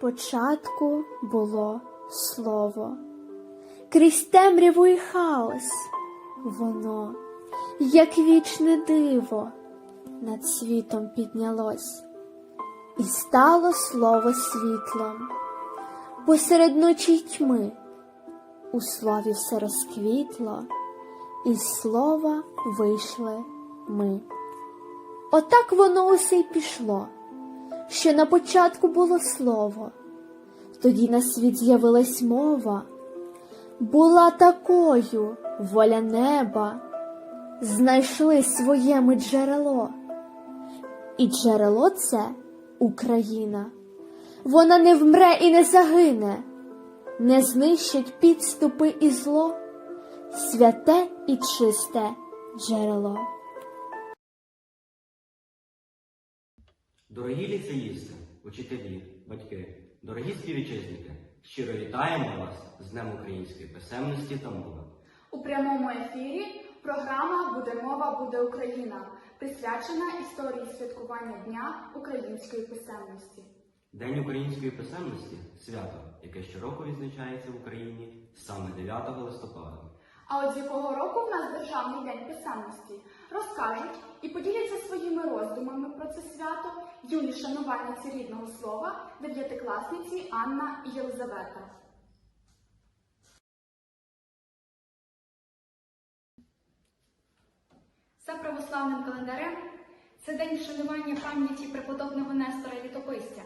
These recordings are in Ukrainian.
Спочатку було слово, крізь темряву і хаос, воно, як вічне диво, над світом піднялось, і стало слово світлом, посеред ночі тьми, у слові все розквітло, і слова вийшли ми. Отак воно усе й пішло що на початку було слово, тоді на світ з'явилась мова, була такою воля неба, знайшли своєме джерело. І джерело це Україна. Вона не вмре і не загине, не знищить підступи і зло, святе і чисте джерело. Дорогі ліцеїсти, учителі, батьки, дорогі співвітчизники, щиро вітаємо вас з Днем української писемності та мови. У прямому ефірі програма Буде мова, буде Україна, присвячена історії святкування Дня української писемності. День української писемності свято, яке щороку відзначається в Україні саме 9 листопада. А от з якого року в нас Державний день писемності розкажуть і поділяться своїми роздумами про це свято юні шанувальниці рідного слова, дев'ятикласниці Анна і Єлизавета. За православним календарем це день вшанування пам'яті преподобного Нестора Літописця,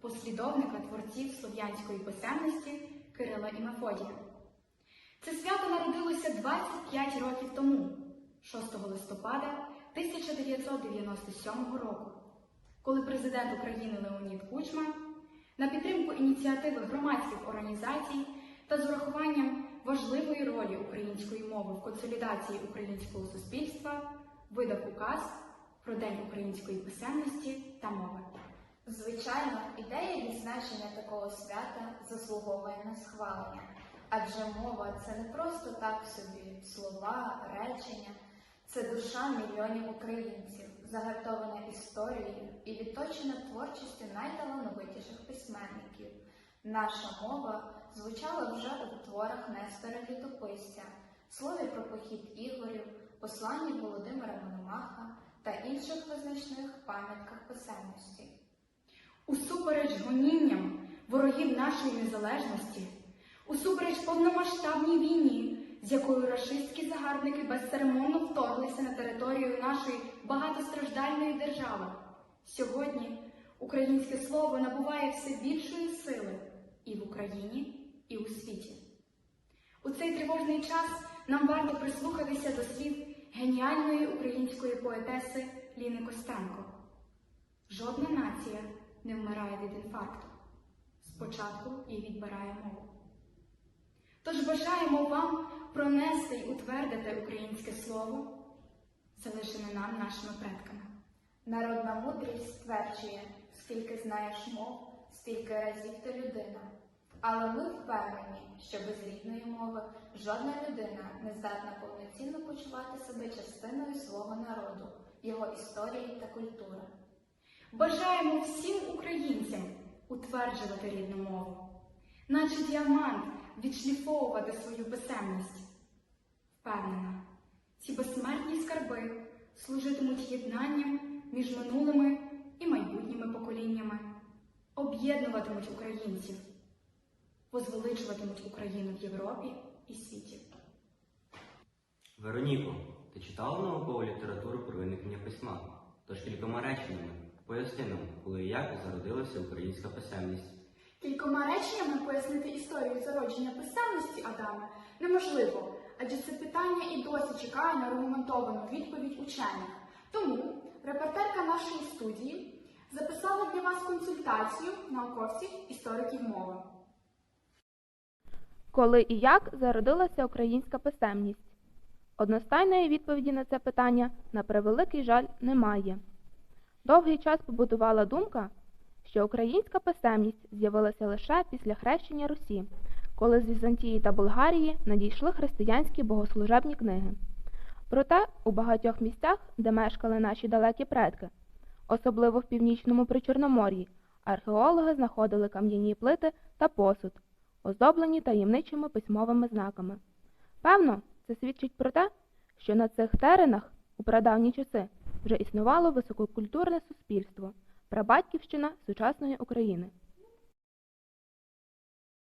послідовника творців слов'янської писемності Кирила і Мефодія. Це свято народилося 25 років тому, 6 листопада 1997 року, коли президент України Леонід Кучма на підтримку ініціативи громадських організацій та з урахуванням важливої ролі української мови в консолідації українського суспільства видав указ про День української писемності та мови. Звичайно, ідея відзначення такого свята заслуговує на схвалення, адже мова це не просто так собі слова, речення, це душа мільйонів українців, загартована історією і відточена творчістю найталановитіших письменників. Наша мова звучала вже у творах Нестора Літописця, слові про похід ігорів, посланні Володимира Мономаха та інших визначних пам'ятках писемності. Усупереч гонінням ворогів нашої незалежності, усупереч повномасштабній війні, з якою рашистські загарбники безцеремонно вторглися на територію нашої багатостраждальної держави, сьогодні українське слово набуває все більшої сили і в Україні, і у світі. У цей тривожний час нам варто прислухатися до слів геніальної української поетеси Ліни Костенко. Жодна нація не вмирає від інфаркту. Спочатку її відбирає мову. Тож бажаємо вам пронести й утвердити українське слово, залишене нам нашими предками. Народна мудрість стверджує, скільки знаєш мов, стільки разів ти людина. Але ми впевнені, що без рідної мови жодна людина не здатна повноцінно почувати себе частиною свого народу, його історії та культури. Бажаємо всім українцям утверджувати рідну мову, наче діамант відшліфовувати свою писемність. Впевнена, ці безсмертні скарби служитимуть єднанням між минулими і майбутніми поколіннями, об'єднуватимуть українців, возвеличуватимуть Україну в Європі і світі. Вероніко, ти читала наукову літературу про виникнення письма? Тож кількома реченнями поясни нам, коли і як зародилася українська писемність. Кількома реченнями пояснити історію зародження писемності Адама неможливо, адже це питання і досі чекає на аргументовану відповідь учених. Тому репортерка нашої студії записала для вас консультацію науковців істориків мови. Коли і як зародилася українська писемність? Одностайної відповіді на це питання, на превеликий жаль, немає. Довгий час побудувала думка, що українська писемність з'явилася лише після хрещення Русі, коли з Візантії та Болгарії надійшли християнські богослужебні книги. Проте у багатьох місцях, де мешкали наші далекі предки, особливо в північному Причорномор'ї, Археологи знаходили кам'яні плити та посуд, оздоблені таємничими письмовими знаками. Певно, це свідчить про те, що на цих теренах у прадавні часи вже існувало висококультурне суспільство, прабатьківщина сучасної України.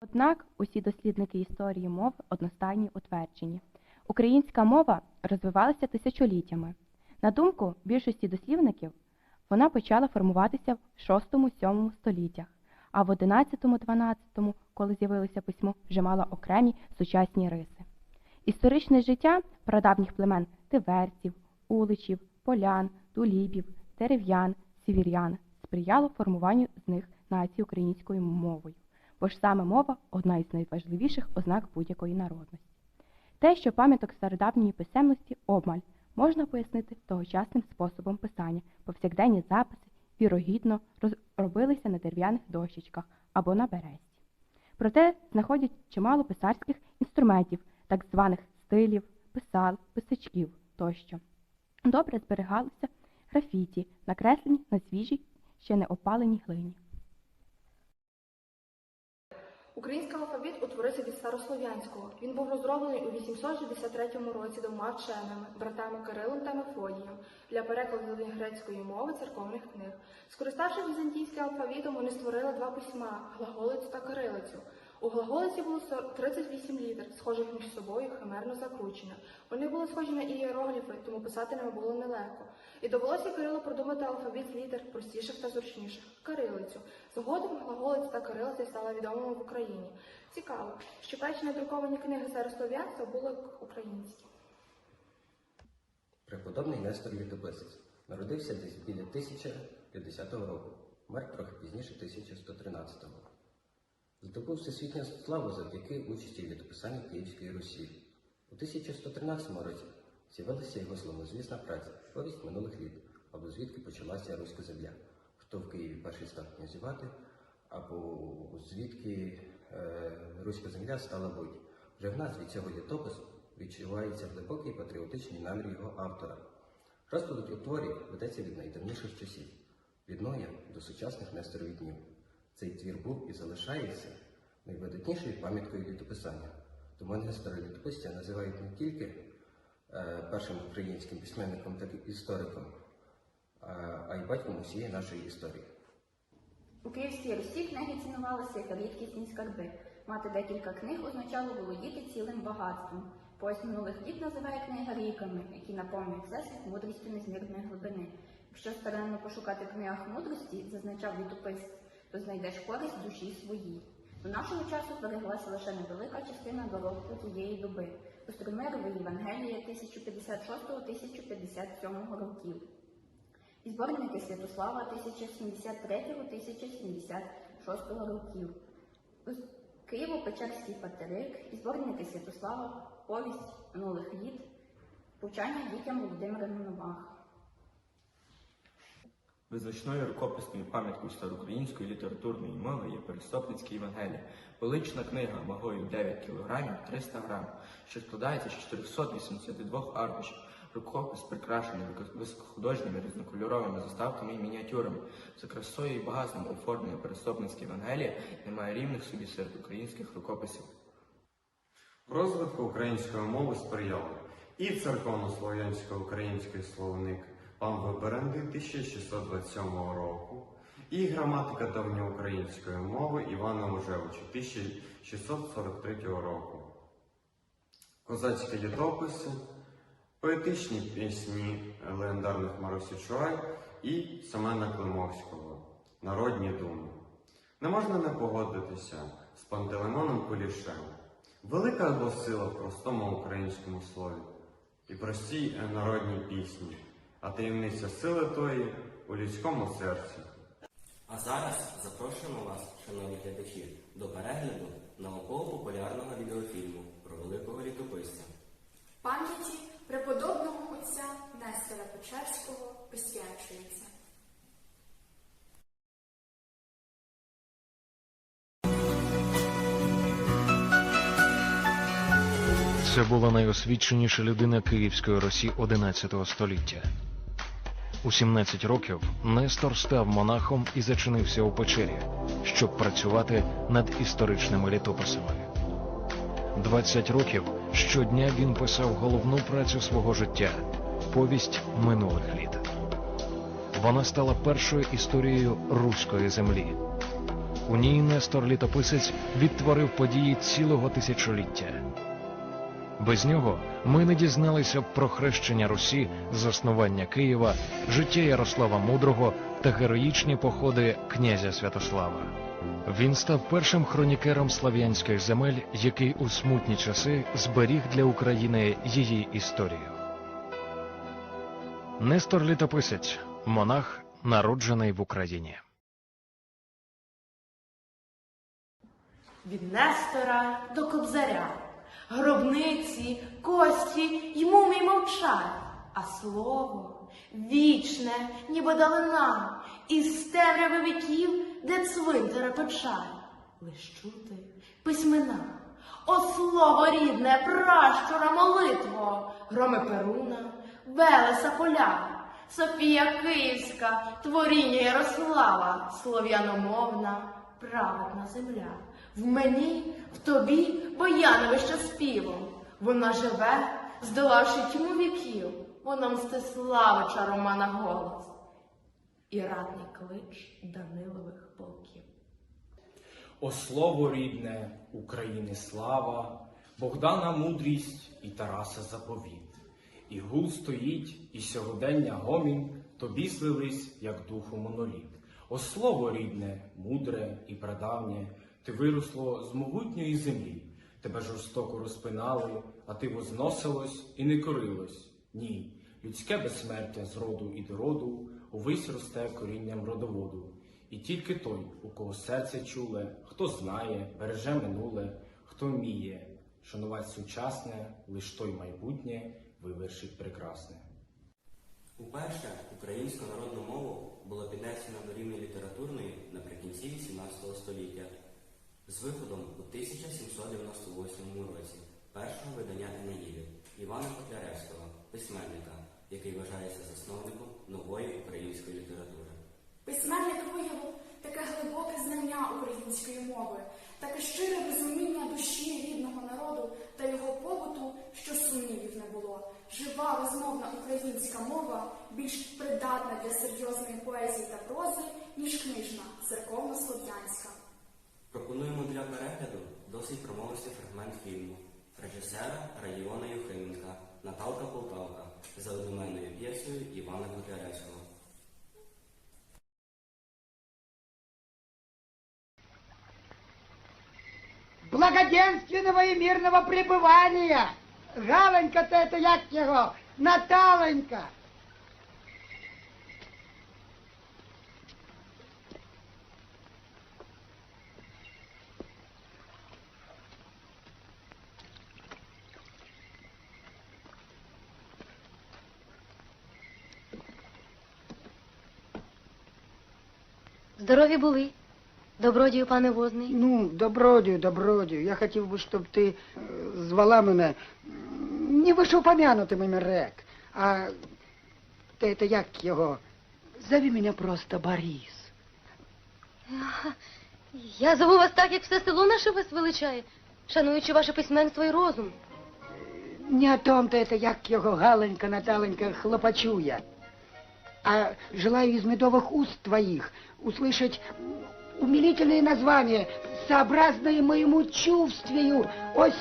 Однак усі дослідники історії мов одностайні у твердженні. Українська мова розвивалася тисячоліттями. На думку більшості дослівників, вона почала формуватися в 6-7 століттях, а в 11-12, коли з'явилося письмо, вже мала окремі сучасні риси. Історичне життя прадавніх племен тиверців, уличів, полян, тулібів, дерев'ян, сівір'ян сприяло формуванню з них нації українською мовою бо ж саме мова одна із найважливіших ознак будь-якої народності. Те, що пам'яток стародавньої писемності обмаль, можна пояснити тогочасним способом писання, повсякденні записи, вірогідно, робилися на дерев'яних дощечках або на бересті. Проте знаходять чимало писарських інструментів, так званих стилів, писал, писачків тощо. Добре зберігалися графіті, накреслені на свіжій, ще не опаленій глині. Український алфавіт утворився від старослов'янського. Він був розроблений у 863 році двома вченими, братами Кирилом та Мефодієм, для перекладу грецької мови церковних книг. Скориставшись візантійським алфавітом, вони створили два письма глаголицю та кирилицю. У глаголиці було 38 літер, схожих між собою химерно закручених. Вони були схожі на ієрогліфи, тому писати ними було нелегко. І довелося Кирилу продумати алфавіт з літер простіших та зручніших кирилицю. Згодом глаголиця та кирилиця стала відомими в Україні. Цікаво, що перші надруковані книги старослов'янства були українські. Преподобний Нестор Літописець народився десь біля 1050 року, мер трохи пізніше 1113 Здобув всесвітню славу завдяки участі в літописанні Київської Русі. У 1113 році з'явилася його славнозвісна праця Повість минулих літ, або звідки почалася руська земля, хто в Києві перший став князювати, або звідки е, руська земля стала будь. Вже в назві цього літопису відчувається глибокий патріотичний намір його автора. Розповідь у творі ведеться від найдавніших часів, від Ноя до сучасних Несторових днів. Цей твір був і залишається найвидатнішою пам'яткою літописання. Тому Нестора літописця називають не тільки е, першим українським письменником та істориком, а, й батьком усієї нашої історії. У Київській Русі книги цінувалися як рідкісні скарби. Мати декілька книг означало володіти цілим багатством. Пояс минулих літ називає книги ріками, які наповнюють всесвіт мудрістю незмірної глибини. Якщо старанно пошукати в книгах мудрості, зазначав літописець, то знайдеш користь душі своїй. До нашого часу збереглася лише невелика частина доробку тієї доби. Остромирове Євангелія 1056-1057 років. І зборники Святослава 1073-1076 років. Києво-Печерський патерик і зборники Святослава, повість минулих літ, повчання дітям Володимира Новах. Визначною рукописною пам'яткою староукраїнської літературної мови є Перестопницьке Євангеліє, велична книга вагою 9 кг 300 грам, що складається з 482 аркушів. Рукопис прикрашений високохудожніми різнокольоровими заставками і мініатюрами. За красою і багатством оформлення Перестопницьке Євангеліє немає рівних собі серед українських рукописів. Розвитку української мови сприяли і церковнослов'янсько-український словник Памви Беренди 1627 року, і граматика давньоукраїнської мови Івана Мужевича 1643 року, козацькі літописи, поетичні пісні легендарних Марусі Чуай і Семена Климовського, народні думи. Не можна не погодитися з Пантелеймоном Кулішем. Велика його сила в простому українському слові і простій народній пісні, а таємниця сили тої у людському серці. А зараз запрошуємо вас, шановні глядачі, до перегляду науково-популярного відеофільму про великого літописця. Пам'яті преподобного отця Нестора Печерського присвячується. Це була найосвіченіша людина Київської Росі XI століття. У 17 років Нестор став монахом і зачинився у печері, щоб працювати над історичними літописами. 20 років щодня він писав головну працю свого життя повість минулих літ. Вона стала першою історією руської землі. У ній Нестор Літописець відтворив події цілого тисячоліття. Без нього ми не дізналися б про хрещення Русі, заснування Києва, життя Ярослава Мудрого та героїчні походи князя Святослава. Він став першим хронікером слав'янських земель, який у смутні часи зберіг для України її історію. Нестор Літописець, монах, народжений в Україні. Від Нестора до Кобзаря, гробниці, кості й мумій мовчать, а слово вічне, ніби далина, із темряви віків, де цвинтара печаль. Лиш чути письмена, о слово рідне, пращура молитво, громи Перуна, Велеса поля, Софія Київська, творіння Ярослава, слов'яномовна, праведна земля. В мені, в тобі бояновище співом. Вона живе, здолавши тьму віків, вона Мстиславича Романа голос і радний клич Данилових полків. О слово рідне, України слава, Богдана мудрість і Тараса заповіт. І гул стоїть, і сьогодення гомін тобі слились, як духу моноліт. О слово рідне, мудре і прадавнє, ти виросло з могутньої землі. Тебе жорстоко розпинали, а ти возносилось і не корилось. Ні, людське безсмертя з роду і до роду увесь росте корінням родоводу. І тільки той, у кого серце чуле, хто знає, береже минуле, хто вміє шанувати сучасне, лиш той майбутнє вивершить прекрасне. Уперше українську народну мову було піднесено до рівня літературної наприкінці 18 століття з виходом у 1798 році першого видання Енеїди Івана Котляревського, письменника, який вважається засновником нової української літератури. Письменник виявив таке глибоке знання української мови, таке щире розуміння душі рідного народу та його побуту, що сумнівів не було. Жива розмовна українська мова більш придатна для серйозної поезії та прози, ніж книжна, церковно-слов'янська. Пропонуємо для перегляду досить промовистий фрагмент фільму режисера Раїона Юхименка Наталка Полтавка за одноменною п'єсою Івана Котляревського. благоденственного и мирного пребывания. Галенька-то это як його, Наталенька. Здорові були. Добродію, пане возний. Ну, добродію, добродію. Я хотів би, щоб ти е, звала мене не вишеупомянутим ім'я рек, а ти це як його? Зови мене просто Борис. Я зову вас так, як все село наше вас величає, шануючи ваше письменство і розум. Не о том-то это, як його Галенька, Наталенька хлопочу я, а желаю из медовых уст твоих услышать умилительные названия, сообразные моему чувствию. Ось,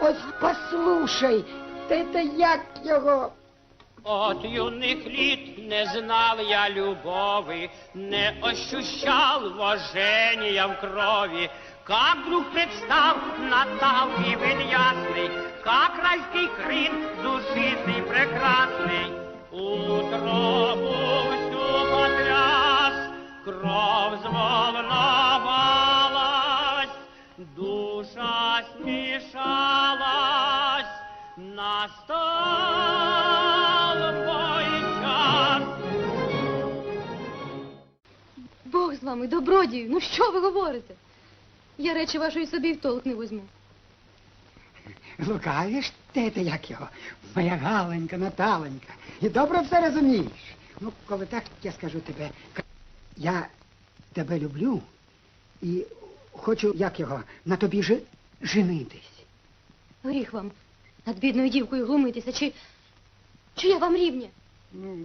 ось послушай, это як його... От юних літ не знав я любови, не ощущал вожения в крови. Как вдруг представ Наталки вид ясный, как райский крин душистый прекрасный. Бог з вами, добродію, ну що ви говорите? Я речі вашої собі в толк не возьму. лукавиш, ти ти як його? Моя Галенька, Наталенька. І добре все розумієш. Ну, коли так, я скажу тебе, я тебе люблю і хочу, як його, на тобі жи, женитись. Гріх вам над бідною дівкою глумитися, чи, чи я вам рівня? Ну,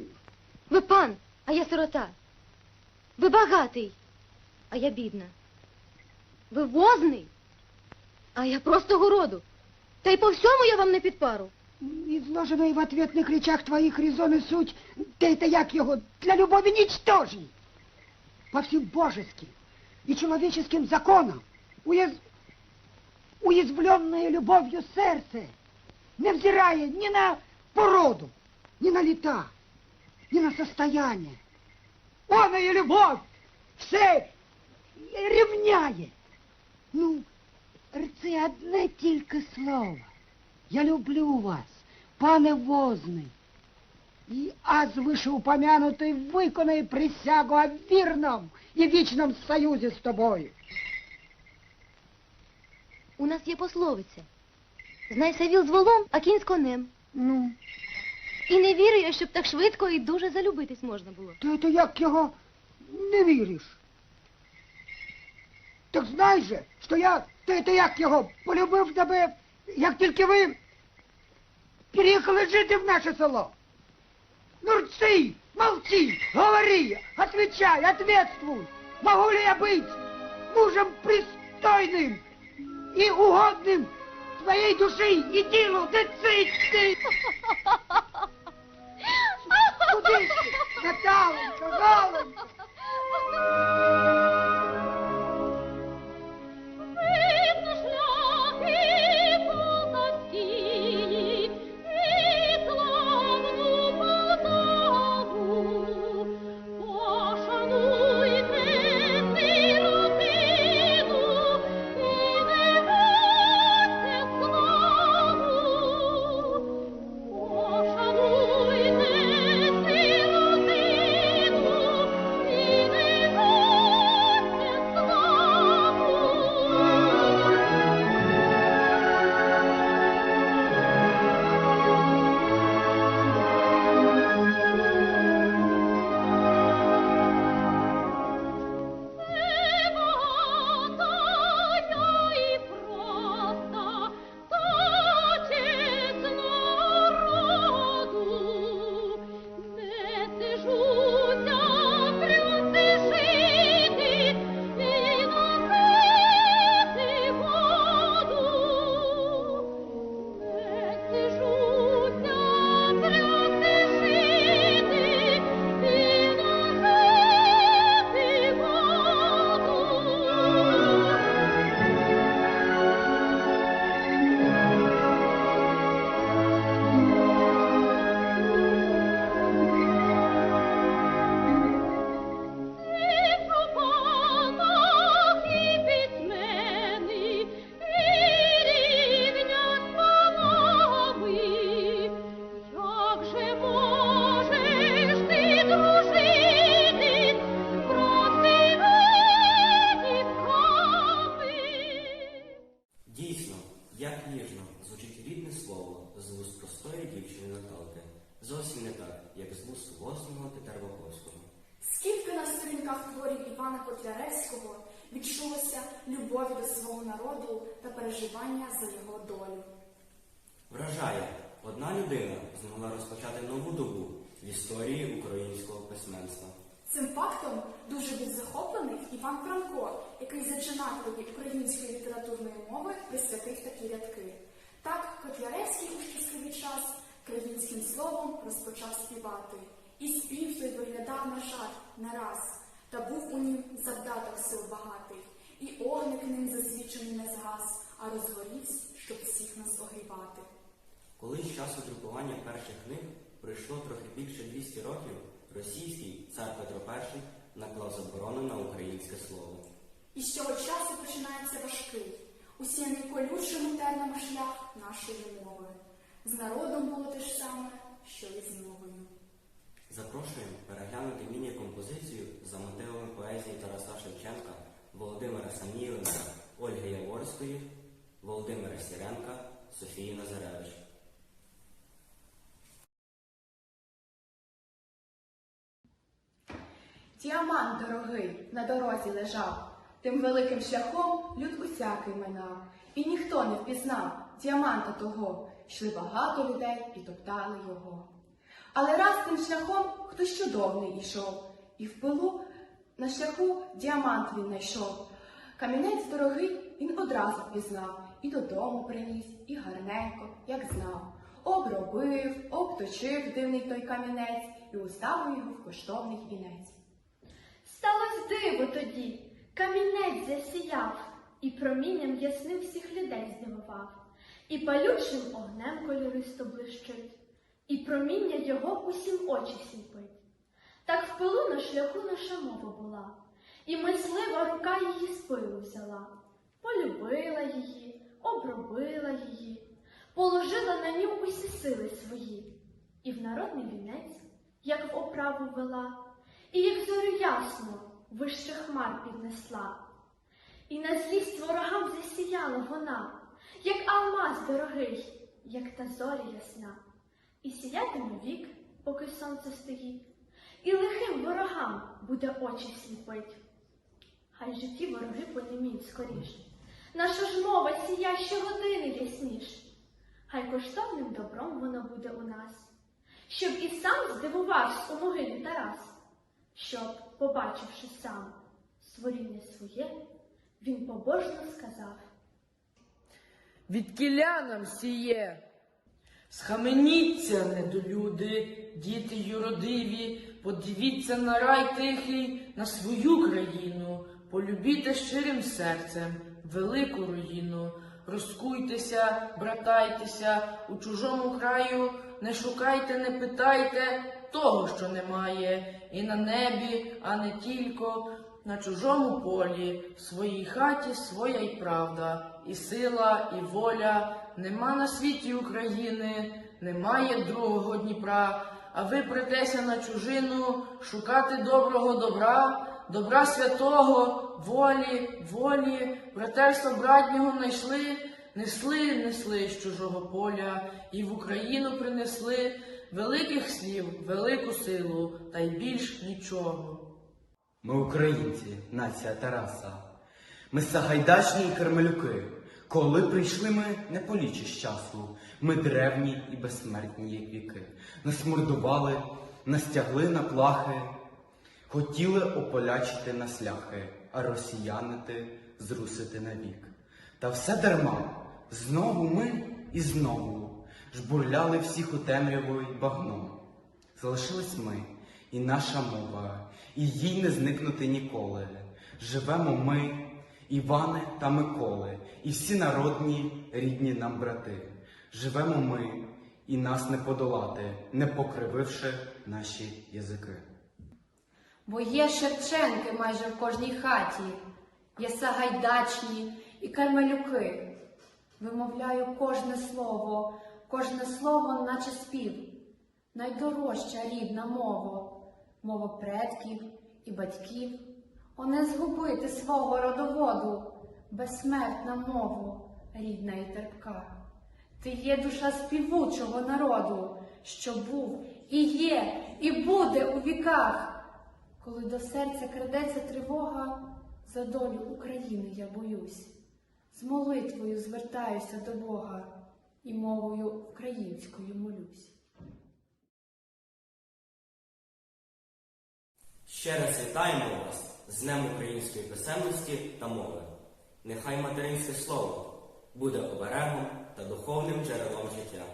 Ви пан, а я сирота. Ви багатий, а я бідна. Ви возний, а я просто городу. Та й по всьому я вам не підпару. Изложенные в ответных речах твоих резоны суть, да это як его, для любови ничтожней. По всем божеским и человеческим законам уяз... уязвленное любовью сердце, невзирая ни на породу, ни на лета, ни на состояние. Он и любовь все рівняє. Ну, це одне тільки слово. Я люблю вас, пане возний. І аз вышеупомянутый виконає присягу о вірном і вічном союзі з тобою. У нас є пословиця. Знайся віл з волом, а кінь з конем. Ну, І не вірю я, щоб так швидко і дуже залюбитись можна було. то это як його не віриш? Так знай же, що я, то это як його, полюбив тебе, як тільки ви переїхали жити в наше село. Ну, рці, молчи, говори, отвечай, ответствуй. Могу ли я быть мужем пристойным и угодным твоей души и делу, да цыть ты! Куди ж ти, Наталенька, Галенька? Мови присвятив такі рядки. Так Котляревський у щасливий час країнським словом розпочав співати. І спів той виглядав на жарт не раз, та був у нім завдаток сил багатий, і огник ним засвічений не згас, а розгорівсь, щоб всіх нас огрівати. Коли з часу друкування перших книг пройшло трохи більше 200 років, російський цар Петро І наклав заборону на українське слово. І з цього часу починається важкий, усіяний колючими тернами шлях нашої мови. З народом було те ж саме, що і з мовою. Запрошуємо переглянути міні-композицію за мотивами поезії Тараса Шевченка, Володимира Саміленка, Ольги Яворської, Володимира Сіренка Софії Назаревич. Діамант дорогий на дорозі лежав, тим великим шляхом люд усякий минав, і ніхто не впізнав діаманта того, йшли багато людей і топтали його. Але раз тим шляхом хтось чудовний ішов, і в пилу на шляху діамант він знайшов. Камінець дорогий він одразу впізнав, і додому приніс, і гарненько, як знав. Обробив, обточив дивний той камінець і уставив його в коштовний вінець. Сталось диво тоді, камінець засіяв, і промінням ясним всіх людей здивував, і палючим огнем кольористо блищить, і проміння його усім очі сліпить. Так в пилу на шляху наша мова була, і мислива рука її з пилу взяла, полюбила її, обробила її, положила на нім усі сили свої, і в народний вінець, як в оправу вела, і як зорю ясно вище хмар піднесла. І на злість ворогам засіяла вона, як алмаз дорогий, як та зоря ясна, і сіятиме вік, поки сонце стоїть, і лихим ворогам буде очі сліпить. Хай житті вороги понеміть скоріш, наша ж мова сія щогодини ясніш, хай коштовним добром воно буде у нас, щоб і сам здивувався у могилі Тарас щоб, побачивши сам створіння своє, він побожно сказав. Від кілянам сіє. Схаменіться, недолюди, діти юродиві, подивіться на рай тихий, на свою країну, полюбіте щирим серцем велику руїну, розкуйтеся, братайтеся, у чужому краю, не шукайте, не питайте того, що немає, і на небі, а не тільки на чужому полі, в своїй хаті своя й правда, і сила, і воля. Нема на світі України, немає другого Дніпра, а ви претеся на чужину шукати доброго добра, добра святого, волі, волі, братерства братнього знайшли, несли, несли з чужого поля, і в Україну принесли великих слів, велику силу, та й більш нічого. Ми українці, нація Тараса. Ми сагайдачні і кармелюки. Коли прийшли ми, не полічиш часу. Ми древні і безсмертні, як віки. Нас мордували, настягли на плахи, хотіли ополячити на сляхи, а росіянити зрусити навік. Та все дарма, знову ми і знову жбурляли всіх у темряву й багно. Залишились ми і наша мова, і їй не зникнути ніколи. Живемо ми, Іване та Миколи, і всі народні рідні нам брати. Живемо ми, і нас не подолати, не покрививши наші язики. Бо є Шевченки майже в кожній хаті, є Сагайдачні і Кармелюки. Вимовляю кожне слово, кожне слово, наче спів. Найдорожча рідна мова, мова предків і батьків. О, не згубити свого родоводу, безсмертна мову, рідна і терпка. Ти є душа співучого народу, що був і є, і буде у віках. Коли до серця крадеться тривога, за долю України я боюсь. З молитвою звертаюся до Бога і мовою українською молюсь. Ще раз вітаємо вас з Днем української писемності та мови. Нехай материнське слово буде оберегом та духовним джерелом життя.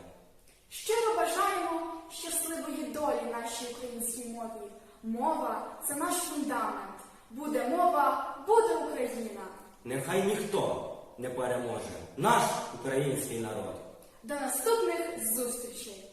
Щиро бажаємо щасливої долі нашій українській мові. Мова це наш фундамент. Буде мова, буде Україна. Нехай ніхто не переможе наш український народ. До наступних зустрічей!